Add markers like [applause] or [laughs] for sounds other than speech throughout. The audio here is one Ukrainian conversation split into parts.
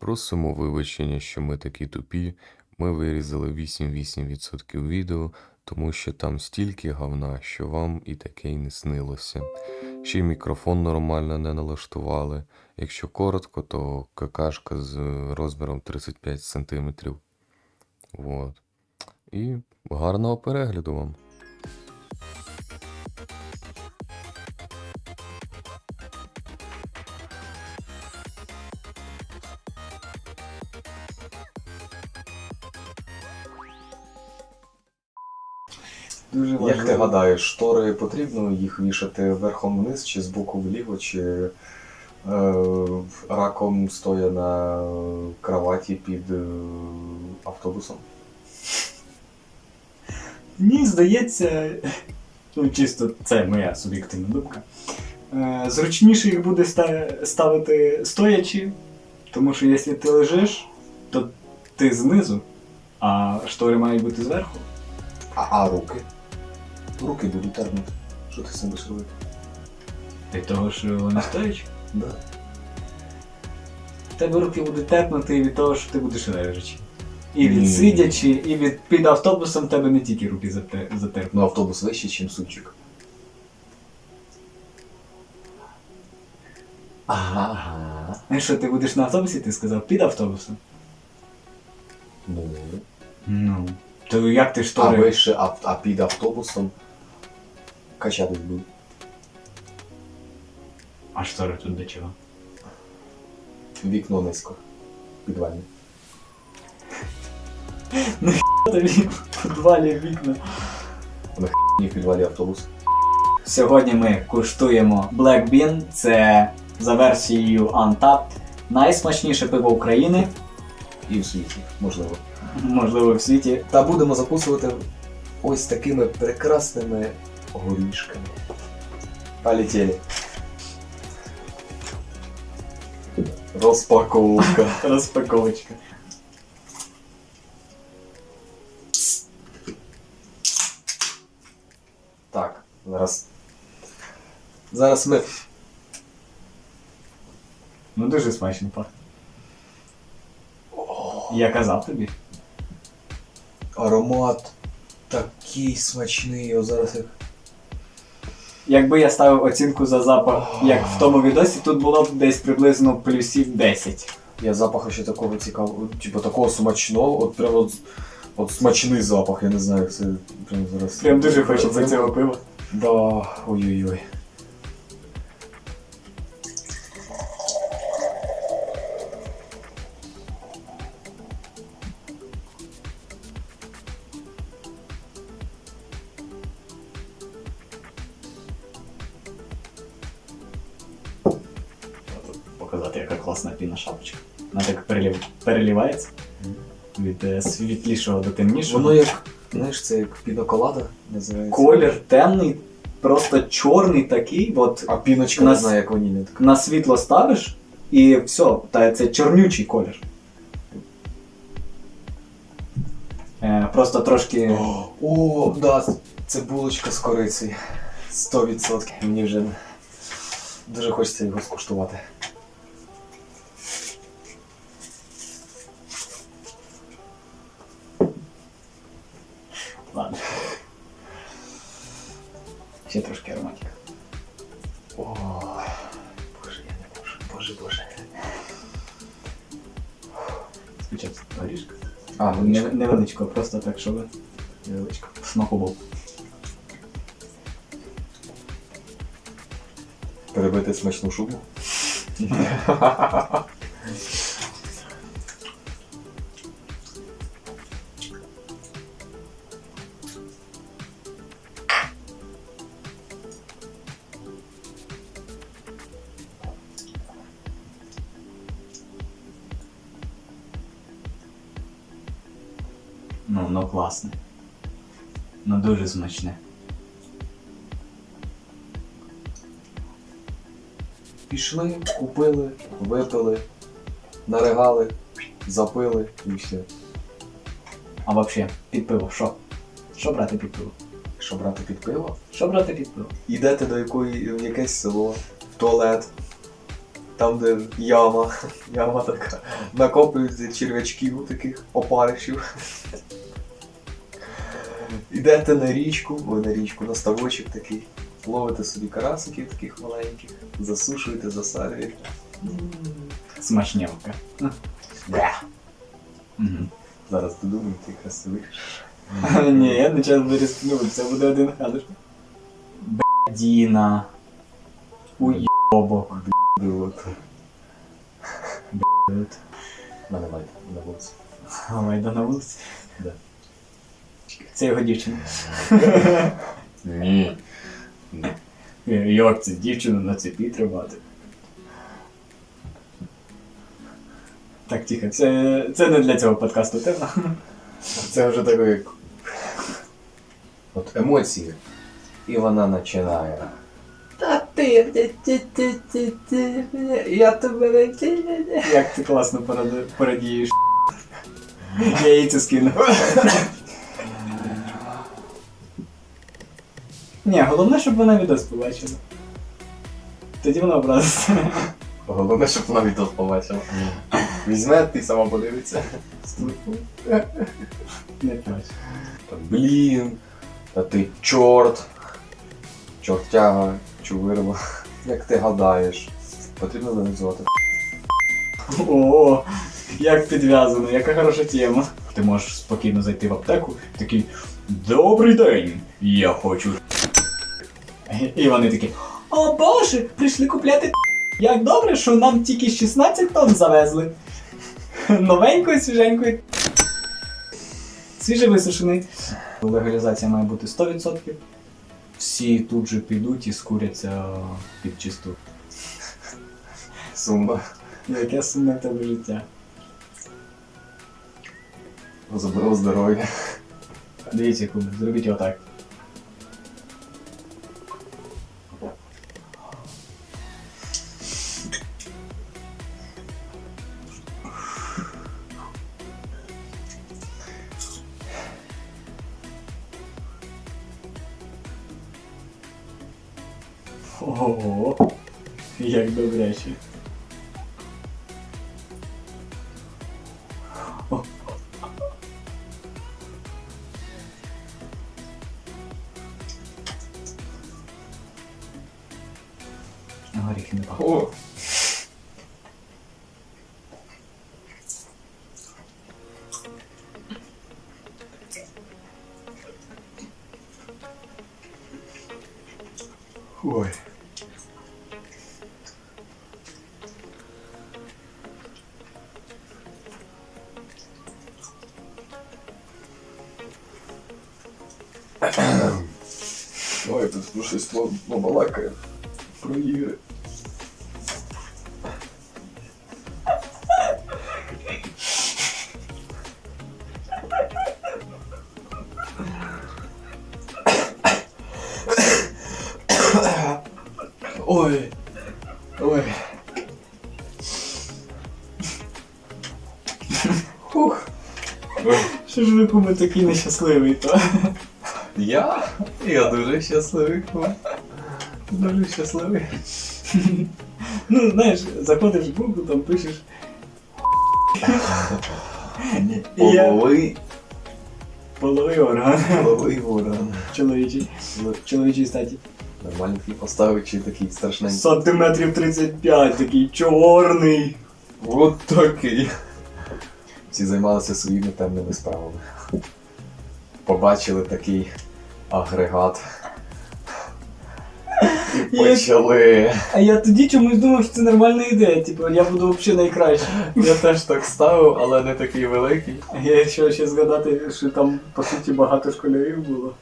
Просимо вибачення, що ми такі тупі. Ми вирізали 8-8% відео, тому що там стільки говна, що вам і таке й не снилося. Ще й мікрофон нормально не налаштували. Якщо коротко, то какашка з розміром 35 см. Вот. І гарного перегляду вам. Дуже Як ти гадаєш, штори потрібно їх вішати верхом вниз, чи збоку вліво, чи е, раком стоя на кроваті під е, автобусом? Мені здається, ну чисто це моя суб'єктивна думка. Е, Зручніше їх буде ставити стоячи, тому що якщо ти лежиш, то ти знизу, а штори мають бути зверху. А, а руки? Руки будуть тернути. Що ти з цим будеш робити? Від того, що вони стоячі. Да. В тебе руки будуть терпнути від того, що ти будеш лежачи. І від Ні. сидячи, і від під автобусом тебе не тільки руки зате- затерпнуть. Ну автобус вищий, ніж супчик. Ага. А що, ти будеш на автобусі, ти сказав, під автобусом? Ну. Ну. То як ти А штори? вище, а, а під автобусом качатись буде. А штори тут до чого? Вікно низько. Підвальне. Тобі в підвалі вікна. Ні, в підвалі автобус. Сьогодні ми куштуємо Black Bean, це за версією Untapped. Найсмачніше пиво України, І в світі, можливо. можливо, в світі. Та будемо закусувати ось такими прекрасними горішками. Полетели. Розпаковка. [laughs] Розпаковочка. Так, зараз. Зараз ми. Ну дуже смачно пахне. Я казав тобі. Аромат такий смачний. О, зараз як. Якби я ставив оцінку за запах, як в тому відосі, тут було б десь приблизно плюсів 10. Я запаху ще такого цікавого, типу такого смачного, от прям от, от смачний запах, я не знаю, як це прям зараз. Прям дуже хочеться цього пива. Да, ой-ой-ой. Піна. Вона так перелів... перелівається від е, світлішого до темнішого. Воно як, знаєш, це як піноколада називається. Колір темний, просто чорний такий, от А піночка Нас- не знаю, як ванільна така. на світло ставиш, і все, та це чорнючий колір. Е, просто трошки. О, да, це булочка з корицею. 100%. Мені вже дуже хочеться його скуштувати. А, ну Не, не, невеличко, просто так, щоб невеличко. смаку був. Перебити смачну шубу. Смачне. Пішли, купили, випили, наригали, запили і все. А взагалі, під пиво, що? Що брати під пиво? Що брати під пиво? Що брати під пиво? Йдете до якої в якесь село, в туалет. там, де яма, [laughs] яма така, накоплюється черв'ячків таких опаришів. Ідете на річку, ой, на річку, на ставочок такий, ловите собі карасиків таких маленьких, засушуєте, засалюєте. М, Смачнявка. бля. Мгм. Зараз додумаю, ти красивий. Ні, я не час виріснув, це буде один халиш. Діна. Уйобок. От. Мене мать на вулиці. А Майда на вулиці. Да. Це його дівчина. Ні. Як це дівчину на цепі тримати? Так, тихо, це, це не для цього подкасту тема. Це вже таке як. От емоції. І вона починає. Та ти, ти, ти, ти, ти, ти, я тебе не Як ти класно порадієш. Я їй це скину. Ні, головне, щоб вона відос побачила. Тоді вона образиться. Головне, щоб вона відео побачила. Візьме, ти сама подивиться. Не плач. Та Блін. Та ти чорт. Чортяга, чувирва. Як ти гадаєш? Потрібно організувати. О, як підв'язано, яка хороша тема. Ти можеш спокійно зайти в аптеку, такий Добрий день! Я хочу. І вони такі. О боже, прийшли купляти. Як добре, що нам тільки 16 тонн завезли. Новенької, свіженької. Свіже висушений. Легалізація має бути 100%. Всі тут же підуть і скуряться під чисту. Сумно. Яке сумне в тебе життя. Забрав здоров'я. Дивіться, куди, зробіть отак. Ого, як добряче. Горіхи не пахнуть. О! Ой. Ну, щось побалакає про ігри. Ой. Ой. Фух. Що ж ви куми такий нещасливий, то? Я? Я дуже щасливий. Дуже щасливий. Ну, знаєш, заходиш в Google, там пишеш. Половий, половий орган. половий ворон. Чоловічий. Чоловічій статі. Нормально такий поставив чи такий страшненький. Сантиметрів 35, такий чорний. От такий. Всі займалися своїми темними справами. Побачили такий агрегат. [laughs] І почали. А я тоді чомусь думав, що це нормальна ідея. Типу, я буду взагалі найкращий. Я теж так ставив, але не такий великий. А Якщо ще згадати, що там по суті багато школярів було.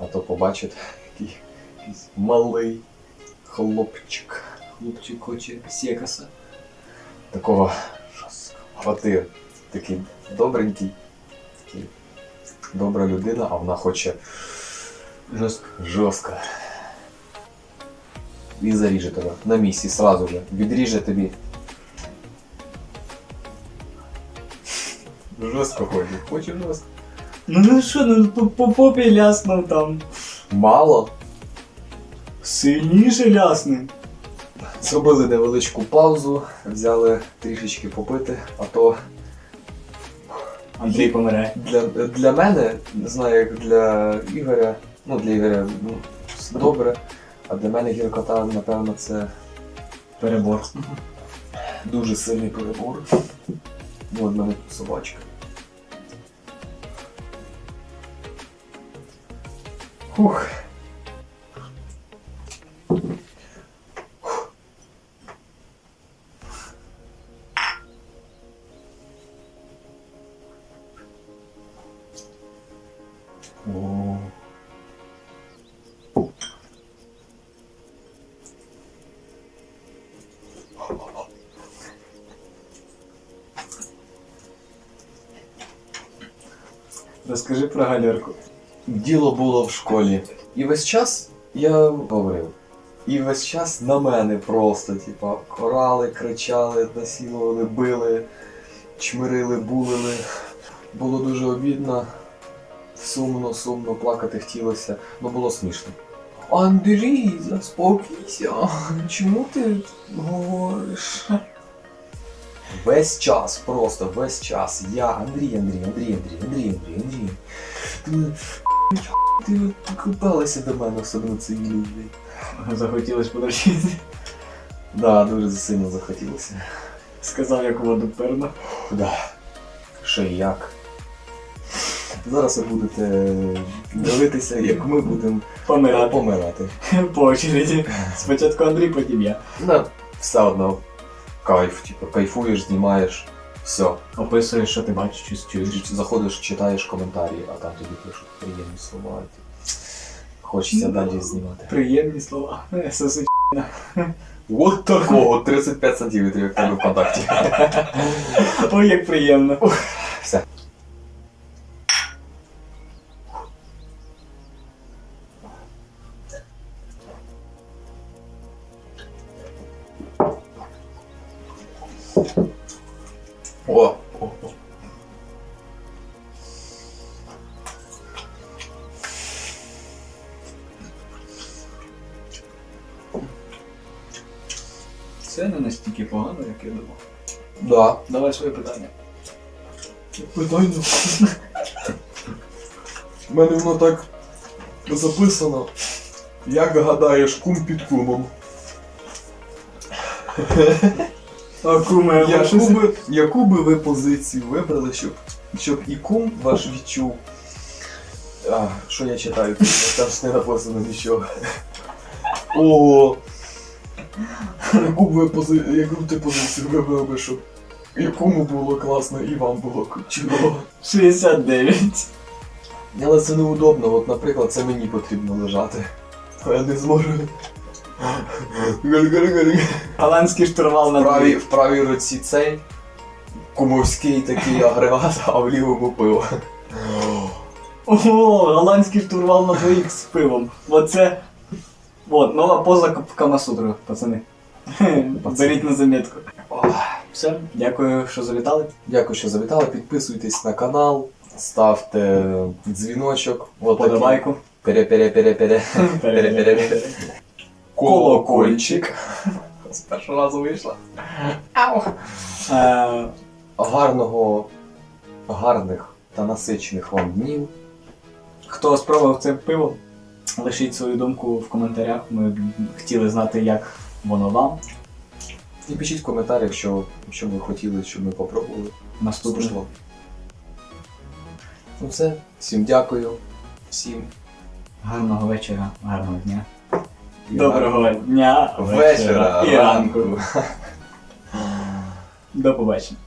А то побачить який, якийсь малий хлопчик. Хлопчик хоче секаса. Такого жорсткого. А ти такий добренький, такий добра людина, а вона хоче Жорстко. жорстко. І заріже тебе на місці сразу же. Відріже тобі. Жорстко хоче. Хоче жорстко. Ну ну що, ну по, по попі ляснув там. Мало. Сильніше лясни. Зробили невеличку паузу, взяли трішечки попити, а то Андрій помирає. для, для мене, не знаю, як для Ігоря, ну для Ігоря ну, добре, а для мене гіркота, напевно, це Перебор. дуже сильний перебор. Ну, от мене собачка. Фух. Розкажи про галерку. Діло було в школі. І весь час я говорив. І весь час на мене просто, типа, корали, кричали, насилували, били, чмирили, булили. Було дуже обідно, сумно, сумно, плакати хотілося, ну було смішно. Андрій, заспокійся, чому ти говориш? Весь час, просто весь час. Я Андрій, Андрій, Андрій, Андрій, Андрій, Андрій, Андрій. Ти, ти купалася до мене в саду цивілі. Захотілось подрочити. Да, дуже сильно захотілося. Сказав, як воду перно. Да. І як. Зараз ви будете дивитися, як ми будемо Помирати. помирати. По очереді. Спочатку Андрій, потім я. Да, все одно кайф, типу, кайфуєш, знімаєш, все. Описуєш, що ти бачиш, чи чуєш. Заходиш, читаєш коментарі, а там тобі пишуть приємні слова. і Хочеться далі знімати. Приємні слова. [laughs] Сосич. [laughs] От такого 35 сантиметрів, як тебе контакті. [laughs] Ой, як приємно. Думав. Да. Давай своє питання. Питання. У мене воно так записано. Як гадаєш, кум під кумом. А куме, Яку би, яку би ви позицію вибрали, щоб, щоб і кум ваш відчув. А, що я читаю? тут? Там ж не написано нічого. О! [laughs] Яку б ви пози... яку б ти позицію вибрав би, щоб і кому було класно, і вам було чудово. 69. Але це неудобно, от, наприклад, це мені потрібно лежати. А я не зможу. Голландський штурвал В на правій, в правій руці цей кумовський такий агрегат, а в лівому пиво. О, голландський штурвал на двоїх з пивом. Оце. От, нова поза в Камасутру, пацани. Беріть на замітку. Все, дякую, що завітали. Дякую, що завітали. Підписуйтесь на канал, ставте дзвіночок. Подобайку. Пере-пере-пере-пере. Пере-пере-пере. Колокольчик. З першого разу вийшло. Е, Гарного, гарних та насичених вам днів. Хто спробував це пиво, лишіть свою думку в коментарях. Ми б хотіли знати, як воно вам. І пишіть в коментарях, що, що ви хотіли, щоб ми попробували. Наступне. Слушно. Ну все, всім дякую, всім Гарного вечора, гарного дня. і Доброго дня, вечора, і ранку. ранку. До побачення.